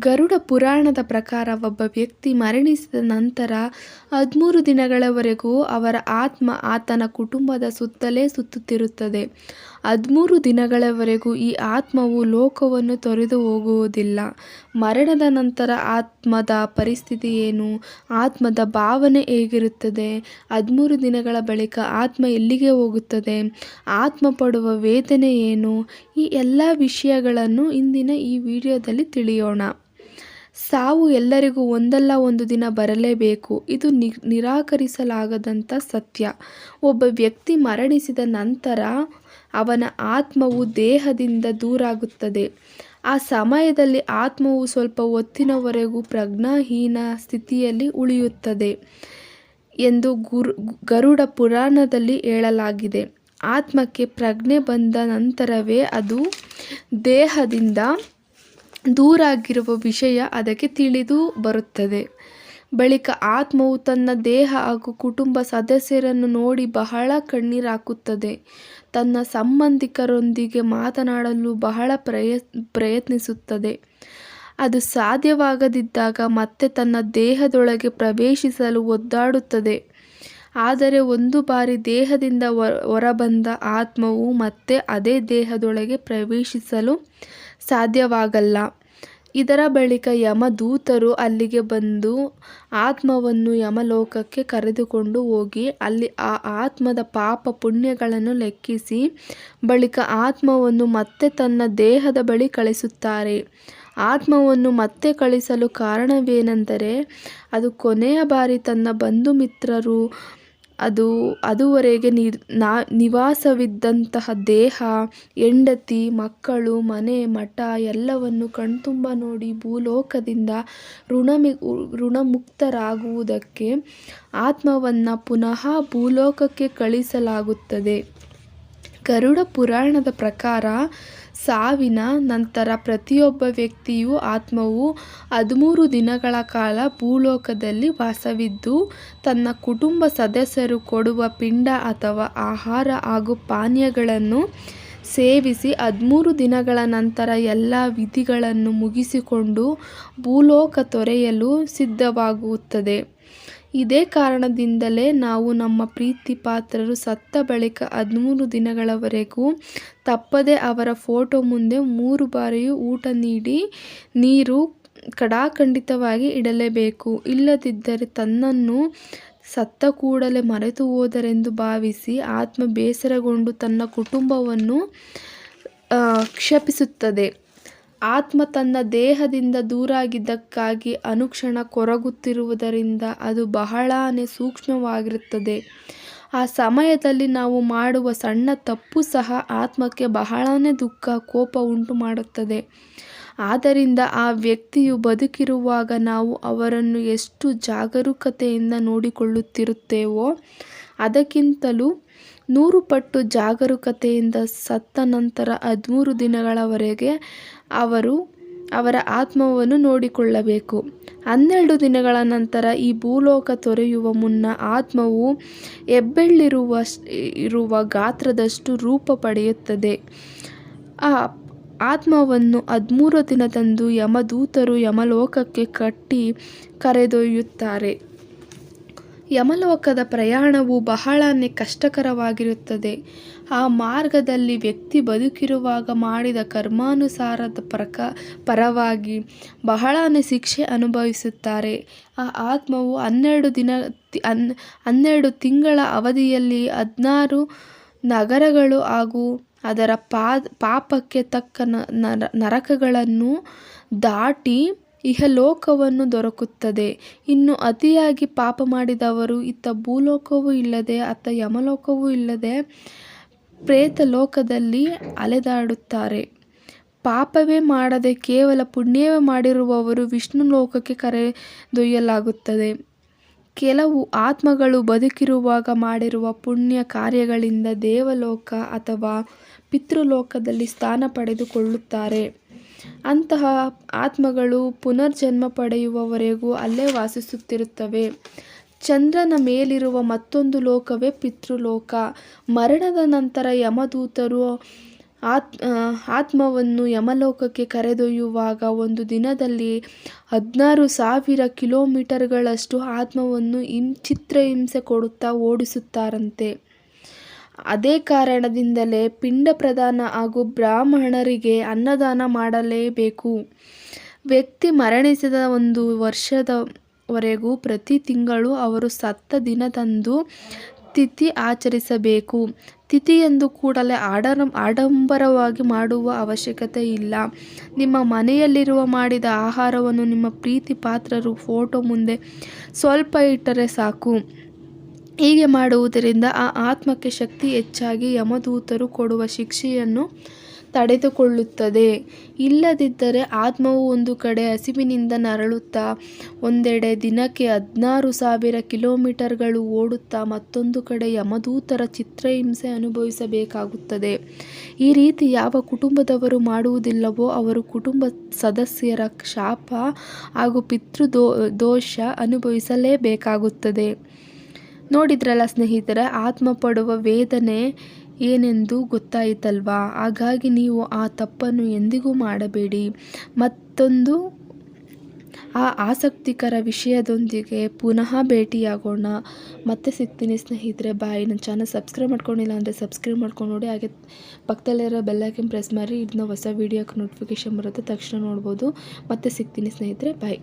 ಗರುಡ ಪುರಾಣದ ಪ್ರಕಾರ ಒಬ್ಬ ವ್ಯಕ್ತಿ ಮರಣಿಸಿದ ನಂತರ ಹದಿಮೂರು ದಿನಗಳವರೆಗೂ ಅವರ ಆತ್ಮ ಆತನ ಕುಟುಂಬದ ಸುತ್ತಲೇ ಸುತ್ತುತ್ತಿರುತ್ತದೆ. ಹದಿಮೂರು ದಿನಗಳವರೆಗೂ ಈ ಆತ್ಮವು ಲೋಕವನ್ನು ತೊರೆದು ಹೋಗುವುದಿಲ್ಲ. ಮರಣದ ನಂತರ ಆತ್ಮದ ಪರಿಸ್ಥಿತಿ ಏನು? ಆತ್ಮದ ಭಾವನೆ ಹೇಗಿರುತ್ತದೆ? ಹದಿಮೂರು ದಿನಗಳ ಬಳಿಕ ಆತ್ಮ ಎಲ್ಲಿಗೆ ಹೋಗುತ್ತದೆ? ಆತ್ಮ ಪಡುವ ವೇದನೆ ಏನು? ಈ ಎಲ್ಲ ವಿಷಯಗಳನ್ನು ಇಂದಿನ ಈ ವಿಡಿಯೋದಲ್ಲಿ ತಿಳಿಯೋಣ. ಸಾವು ಎಲ್ಲರಿಗೂ ಒಂದಲ್ಲ ಒಂದು ದಿನ ಬರಲೇಬೇಕು. ಇದು ನಿ ನಿರಾಕರಿಸಲಾಗದಂಥ ಸತ್ಯ. ಒಬ್ಬ ವ್ಯಕ್ತಿ ಮರಣಿಸಿದ ನಂತರ ಅವನ ಆತ್ಮವು ದೇಹದಿಂದ ದೂರಾಗುತ್ತದೆ. ಆ ಸಮಯದಲ್ಲಿ ಆತ್ಮವು ಸ್ವಲ್ಪ ಹೊತ್ತಿನವರೆಗೂ ಪ್ರಜ್ಞಾಹೀನ ಸ್ಥಿತಿಯಲ್ಲಿ ಉಳಿಯುತ್ತದೆ ಎಂದು ಗುರು, ಗರುಡ ಪುರಾಣದಲ್ಲಿ ಹೇಳಲಾಗಿದೆ. ಆತ್ಮಕ್ಕೆ ಪ್ರಜ್ಞೆ ಬಂದ ನಂತರವೇ ಅದು ದೇಹದಿಂದ ದೂರಾಗಿರುವ ವಿಷಯ ಅದಕ್ಕೆ ತಿಳಿದು ಬರುತ್ತದೆ. ಬಳಿಕ ಆತ್ಮವು ತನ್ನ ದೇಹ ಹಾಗೂ ಕುಟುಂಬ ಸದಸ್ಯರನ್ನು ನೋಡಿ ಬಹಳ ಕಣ್ಣೀರಾಕುತ್ತದೆ. ತನ್ನ ಸಂಬಂಧಿಕರೊಂದಿಗೆ ಮಾತನಾಡಲು ಬಹಳ ಪ್ರಯ, ಪ್ರಯತ್ನಿಸುತ್ತದೆ. ಅದು ಸಾಧ್ಯವಾಗದಿದ್ದಾಗ ಮತ್ತೆ ತನ್ನ ದೇಹದೊಳಗೆ ಪ್ರವೇಶಿಸಲು ಒದ್ದಾಡುತ್ತದೆ. ಆದರೆ ಒಂದು ಬಾರಿ ದೇಹದಿಂದ ಹೊರಬಂದ ಆತ್ಮವು ಮತ್ತೆ ಅದೇ ದೇಹದೊಳಗೆ ಪ್ರವೇಶಿಸಲು ಸಾಧ್ಯವಾಗಲ್ಲ. ಇದರ ಬಳಿಕ ಯಮದೂತರು ಅಲ್ಲಿಗೆ ಬಂದು ಆತ್ಮವನ್ನು ಯಮಲೋಕಕ್ಕೆ ಕರೆದುಕೊಂಡು ಹೋಗಿ, ಅಲ್ಲಿ ಆ ಆತ್ಮದ ಪಾಪ ಪುಣ್ಯಗಳನ್ನು ಲೆಕ್ಕಿಸಿ, ಬಳಿಕ ಆತ್ಮವನ್ನು ಮತ್ತೆ ತನ್ನ ದೇಹದ ಬಳಿ ಕಳಿಸುತ್ತಾರೆ. ಆತ್ಮವನ್ನು ಮತ್ತೆ ಕಳಿಸಲು ಕಾರಣವೇನೆಂದರೆ ಅದು ಕೊನೆಯ ಬಾರಿ ತನ್ನ ಬಂಧು ಮಿತ್ರರು, ಅದು ಅದುವರೆಗೆ ನಾ ನಿವಾಸವಿದ್ದಂತಹ ದೇಹ, ಹೆಂಡತಿ, ಮಕ್ಕಳು, ಮನೆ, ಮಠ ಎಲ್ಲವನ್ನು ಕಣ್ತುಂಬ ನೋಡಿ ಭೂಲೋಕದಿಂದ ಋಣಮಿ, ಋಣಮುಕ್ತರಾಗುವುದಕ್ಕೆ ಆತ್ಮವನ್ನು ಪುನಃ ಭೂಲೋಕಕ್ಕೆ ಕಳಿಸಲಾಗುತ್ತದೆ. ಗರುಡ ಪುರಾಣದ ಪ್ರಕಾರ ಸಾವಿನ ನಂತರ ಪ್ರತಿಯೊಬ್ಬ ವ್ಯಕ್ತಿಯು ಆತ್ಮವು ಹದಿಮೂರು ದಿನಗಳ ಕಾಲ ಭೂಲೋಕದಲ್ಲಿ ವಾಸವಿದ್ದು, ತನ್ನ ಕುಟುಂಬ ಸದಸ್ಯರು ಕೊಡುವ ಪಿಂಡ ಅಥವಾ ಆಹಾರ ಹಾಗೂ ಪಾನೀಯಗಳನ್ನು ಸೇವಿಸಿ ಹದಿಮೂರು ದಿನಗಳ ನಂತರ ಎಲ್ಲ ವಿಧಿಗಳನ್ನು ಮುಗಿಸಿಕೊಂಡು ಭೂಲೋಕ ತೊರೆಯಲು ಸಿದ್ಧವಾಗುತ್ತದೆ. ಇದೇ ಕಾರಣದಿಂದಲೇ ನಾವು ನಮ್ಮ ಪ್ರೀತಿ ಪಾತ್ರರು ಸತ್ತ ಬಳಿಕ ಹದಿಮೂರು ದಿನಗಳವರೆಗೂ ತಪ್ಪದೆ ಅವರ ಫೋಟೋ ಮುಂದೆ ಮೂರು ಬಾರಿಯೂ ಊಟ ನೀಡಿ ನೀರು ಕಡಾಖಂಡಿತವಾಗಿ ಇಡಲೇಬೇಕು. ಇಲ್ಲದಿದ್ದರೆ ತನ್ನನ್ನು ಸತ್ತ ಕೂಡಲೇ ಮರೆತು ಹೋದರೆಂದು ಭಾವಿಸಿ ಆತ್ಮ ಬೇಸರಗೊಂಡು ತನ್ನ ಕುಟುಂಬವನ್ನು ಕ್ಷಪಿಸುತ್ತದೆ. ಆತ್ಮ ತನ್ನ ದೇಹದಿಂದ ದೂರಾಗಿದ್ದಕ್ಕಾಗಿ ಅನುಕ್ಷಣ ಕೊರಗುತ್ತಿರುವುದರಿಂದ ಅದು ಬಹಳನೇ ಸೂಕ್ಷ್ಮವಾಗಿರುತ್ತದೆ. ಆ ಸಮಯದಲ್ಲಿ ನಾವು ಮಾಡುವ ಸಣ್ಣ ತಪ್ಪು ಸಹ ಆತ್ಮಕ್ಕೆ ಬಹಳನೇ ದುಃಖ, ಕೋಪ ಉಂಟು ಮಾಡುತ್ತದೆ. ಆದ್ದರಿಂದ ಆ ವ್ಯಕ್ತಿಯು ಬದುಕಿರುವಾಗ ನಾವು ಅವರನ್ನು ಎಷ್ಟು ಜಾಗರೂಕತೆಯಿಂದ ನೋಡಿಕೊಳ್ಳುತ್ತಿರುತ್ತೇವೋ, ಅದಕ್ಕಿಂತಲೂ ನೂರು ಪಟ್ಟು ಜಾಗರೂಕತೆಯಿಂದ ಸತ್ತ ನಂತರ ಹದಿಮೂರು ದಿನಗಳವರೆಗೆ ಅವರು ಅವರ ಆತ್ಮವನ್ನು ನೋಡಿಕೊಳ್ಳಬೇಕು. ಹನ್ನೆರಡು ದಿನಗಳ ನಂತರ ಈ ಭೂಲೋಕ ತೊರೆಯುವ ಮುನ್ನ ಆತ್ಮವು ಹೆಬ್ಬೆಳ್ಳಿರುವ ಇರುವ ಗಾತ್ರದಷ್ಟು ರೂಪ ಪಡೆಯುತ್ತದೆ. ಆ ಆತ್ಮವನ್ನು ಹದಿಮೂರು ದಿನದಂದು ಯಮದೂತರು ಯಮಲೋಕಕ್ಕೆ ಕಟ್ಟಿ ಕರೆದೊಯ್ಯುತ್ತಾರೆ. ಯಮಲೋಕದ ಪ್ರಯಾಣವು ಬಹಳನೇ ಕಷ್ಟಕರವಾಗಿರುತ್ತದೆ ಆ ಮಾರ್ಗದಲ್ಲಿ ವ್ಯಕ್ತಿ ಬದುಕಿರುವಾಗ ಮಾಡಿದ ಕರ್ಮಾನುಸಾರದ ಪ್ರಕ, ಪರವಾಗಿ ಬಹಳನೇ ಶಿಕ್ಷೆ ಅನುಭವಿಸುತ್ತಾರೆ. ಆ ಆತ್ಮವು ಹನ್ನೆರಡು ದಿನ, ಹನ್, ಹನ್ನೆರಡು ತಿಂಗಳ ಅವಧಿಯಲ್ಲಿ ಹದಿನಾರು ನಗರಗಳು ಹಾಗೂ ಅದರ ಪಾ ಪಾಪಕ್ಕೆ ತಕ್ಕ ನರಕಗಳನ್ನು ದಾಟಿ ಇಹಲೋಕವನ್ನು ದೊರಕುತ್ತದೆ. ಇನ್ನು ಅತಿಯಾಗಿ ಪಾಪ ಮಾಡಿದವರು, ಇತ್ತ ಭೂಲೋಕವೂ ಇಲ್ಲದೆ, ಅತ್ತ ಯಮಲೋಕವೂ ಇಲ್ಲದೆ ಪ್ರೇತ ಲೋಕದಲ್ಲಿ ಅಲೆದಾಡುತ್ತಾರೆ. ಪಾಪವೇ ಮಾಡದೆ ಕೇವಲ ಪುಣ್ಯವೇ ಮಾಡಿರುವವರು ವಿಷ್ಣು ಲೋಕಕ್ಕೆ ಕರೆದೊಯ್ಯಲಾಗುತ್ತದೆ. ಕೆಲವು ಆತ್ಮಗಳು ಬದುಕಿರುವಾಗ ಮಾಡಿರುವ ಪುಣ್ಯ ಕಾರ್ಯಗಳಿಂದ ದೇವಲೋಕ ಅಥವಾ ಪಿತೃಲೋಕದಲ್ಲಿ ಸ್ಥಾನ ಪಡೆದುಕೊಳ್ಳುತ್ತಾರೆ. ಅಂತಹ ಆತ್ಮಗಳು ಪುನರ್ಜನ್ಮ ಪಡೆಯುವವರೆಗೂ ಅಲ್ಲೇ ವಾಸಿಸುತ್ತಿರುತ್ತವೆ. ಚಂದ್ರನ ಮೇಲಿರುವ ಮತ್ತೊಂದು ಲೋಕವೇ ಪಿತೃಲೋಕ. ಮರಣದ ನಂತರ ಯಮದೂತರು ಆತ್ ಆತ್ಮವನ್ನು ಯಮಲೋಕಕ್ಕೆ ಕರೆದೊಯ್ಯುವಾಗ ಒಂದು ದಿನದಲ್ಲಿ ಹದಿನಾರು ಸಾವಿರ ಕಿಲೋಮೀಟರ್ಗಳಷ್ಟು ಆತ್ಮವನ್ನು ಹಿಂ ಚಿತ್ರಹಿಂಸೆ ಕೊಡುತ್ತಾ ಓಡಿಸುತ್ತಾರಂತೆ. ಅದೇ ಕಾರಣದಿಂದಲೇ ಪಿಂಡ ಪ್ರದಾನ ಹಾಗೂ ಬ್ರಾಹ್ಮಣರಿಗೆ ಅನ್ನದಾನ ಮಾಡಲೇಬೇಕು. ವ್ಯಕ್ತಿ ಮರಣಿಸಿದ ಒಂದು ವರ್ಷದವರೆಗೂ ಪ್ರತಿ ತಿಂಗಳು ಅವರು ಸತ್ತ ದಿನದಂದು ತಿಥಿ ಆಚರಿಸಬೇಕು. ತಿಥಿಯಂದು ಕೂಡಲೇ ಆಡರ ಆಡಂಬರವಾಗಿ ಮಾಡುವ ಅವಶ್ಯಕತೆ ಇಲ್ಲ. ನಿಮ್ಮ ಮನೆಯಲ್ಲಿರುವ ಮಾಡಿದ ಆಹಾರವನ್ನು ನಿಮ್ಮ ಪ್ರೀತಿ ಪಾತ್ರರು ಫೋಟೋ ಮುಂದೆ ಸ್ವಲ್ಪ ಇಟ್ಟರೆ ಸಾಕು. ಹೀಗೆ ಮಾಡುವುದರಿಂದ ಆ ಆತ್ಮಕ್ಕೆ ಶಕ್ತಿ ಹೆಚ್ಚಾಗಿ ಯಮದೂತರು ಕೊಡುವ ಶಿಕ್ಷೆಯನ್ನು ತಡೆದುಕೊಳ್ಳುತ್ತದೆ. ಇಲ್ಲದಿದ್ದರೆ ಆತ್ಮವು ಒಂದು ಕಡೆ ಹಸಿವಿನಿಂದ ನರಳುತ್ತಾ, ಒಂದೆಡೆ ದಿನಕ್ಕೆ ಹದಿನಾರು ಸಾವಿರ ಕಿಲೋಮೀಟರ್ಗಳು ಓಡುತ್ತಾ, ಮತ್ತೊಂದು ಕಡೆ ಯಮದೂತರ ಚಿತ್ರಹಿಂಸೆ ಅನುಭವಿಸಬೇಕಾಗುತ್ತದೆ. ಈ ರೀತಿ ಯಾವ ಕುಟುಂಬದವರು ಮಾಡುವುದಿಲ್ಲವೋ ಅವರು ಕುಟುಂಬ ಸದಸ್ಯರ ಶಾಪ ಹಾಗೂ ಪಿತೃ ದೋಷ ಅನುಭವಿಸಲೇಬೇಕಾಗುತ್ತದೆ. ನೋಡಿದ್ರಲ್ಲ ಸ್ನೇಹಿತರೆ ಆತ್ಮ ಪಡುವ ವೇದನೆ ಏನೆಂದು ಗೊತ್ತಾಯಿತಲ್ವಾ? ಹಾಗಾಗಿ ನೀವು ಆ ತಪ್ಪನ್ನು ಎಂದಿಗೂ ಮಾಡಬೇಡಿ. ಮತ್ತೊಂದು, ಆ ಆಸಕ್ತಿಕರ ವಿಷಯದೊಂದಿಗೆ ಪುನಃ ಭೇಟಿಯಾಗೋಣ. ಮತ್ತೆ ಸಿಗ್ತೀನಿ ಸ್ನೇಹಿತರೆ, ಬಾಯ್. ನನ್ನ ಚಾನಲ್ ಸಬ್ಸ್ಕ್ರೈಬ್ ಮಾಡ್ಕೊಂಡಿಲ್ಲ ಅಂದರೆ ಸಬ್ಸ್ಕ್ರೈಬ್ ಮಾಡ್ಕೊಂಡು ನೋಡಿ. ಹಾಗೆ ಪಕ್ಕದಲ್ಲಿರೋ ಬೆಲ್ಲೈಕನ್ ಪ್ರೆಸ್ ಮಾಡಿ. ಇದನ್ನ ಹೊಸ ವೀಡಿಯೋಕ್ಕೆ ನೋಟಿಫಿಕೇಷನ್ ಬರುತ್ತೆ, ತಕ್ಷಣ ನೋಡ್ಬೋದು. ಮತ್ತೆ ಸಿಗ್ತೀನಿ ಸ್ನೇಹಿತರೆ, ಬಾಯ್.